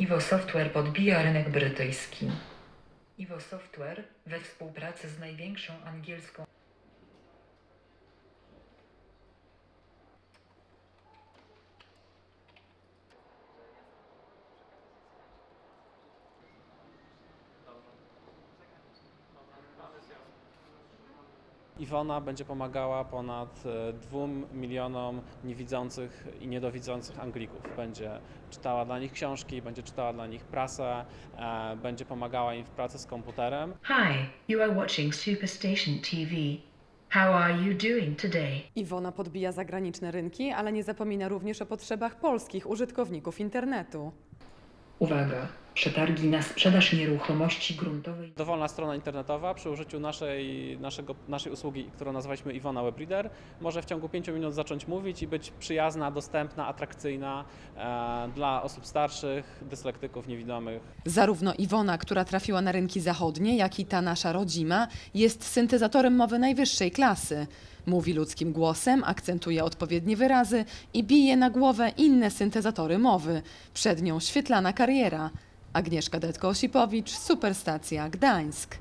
Iwo Software podbija rynek brytyjski. Iwo Software we współpracy z największą angielską Iwona będzie pomagała ponad e, dwóm milionom niewidzących i niedowidzących Anglików. Będzie czytała dla nich książki, będzie czytała dla nich prasę, e, będzie pomagała im w pracy z komputerem. Hi, you are watching Superstation TV. How are you doing today? Iwona podbija zagraniczne rynki, ale nie zapomina również o potrzebach polskich użytkowników internetu. Uwaga! Przetargi na sprzedaż nieruchomości gruntowej Dowolna strona internetowa przy użyciu naszej, naszego, naszej usługi, którą nazwaliśmy Iwona Webreader, może w ciągu 5 minut zacząć mówić i być przyjazna, dostępna, atrakcyjna e, dla osób starszych, dyslektyków, niewidomych. Zarówno Iwona, która trafiła na rynki zachodnie, jak i ta nasza rodzima, jest syntezatorem mowy najwyższej klasy. Mówi ludzkim głosem, akcentuje odpowiednie wyrazy i bije na głowę inne syntezatory mowy. Przed nią świetlana kariera. Agnieszka Detko-Osipowicz, Superstacja Gdańsk.